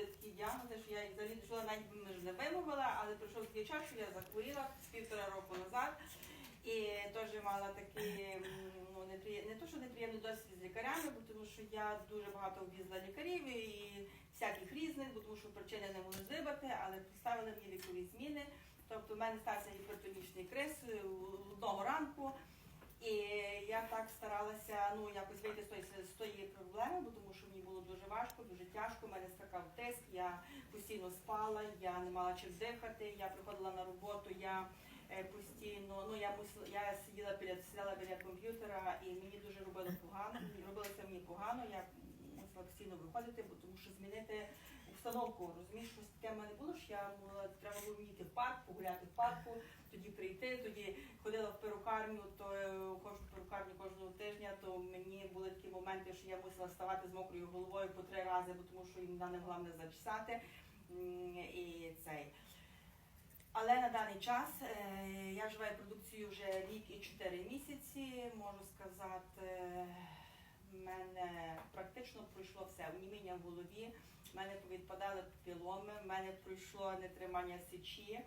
такі діагнози, що я їх взагалі до навіть не вимовила, але пройшов такий час, що я захворіла півтора року назад. І теж мала такі, ну не приє- не то, що неприємний досвід з лікарями, бо тому що я дуже багато об'їздила лікарів і всяких різних, бо тому що причини не можу здибати, але поставили мені лікові зміни. Тобто в мене стався гіпертонічний криз е, одного ранку. І я так старалася ну якось вийти з тої з тої проблеми, бо тому що мені було дуже важко, дуже тяжко. Мене скакав тиск, я постійно спала, я не мала чим дихати. Я приходила на роботу, я е, постійно, ну я мусила, я сиділа біля сиділа біля комп'ютера, і мені дуже робило погано. Робилося мені погано. Я мусила постійно виходити, бо тому що змінити обстановку. Розумієш, щось таке в мене було, що я могла треба було йти в парк, погуляти в парку, тоді прийти, тоді ходила в перукарню, то е, кожну перукарню кожного тижня, були такі моменти, що я мусила вставати з мокрою головою по три рази, бо тому що вона не могла мене зачесати. І цей. Але на даний час е, я вживаю продукцію вже рік і чотири місяці. Можу сказати, в мене практично пройшло все. Оніміння в голові, в мене повідпадали піломи, в мене пройшло нетримання сечі,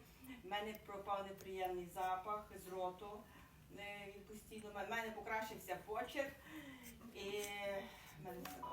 в мене пропав неприємний запах з роту. Е, Він постійно в мене покращився почерк і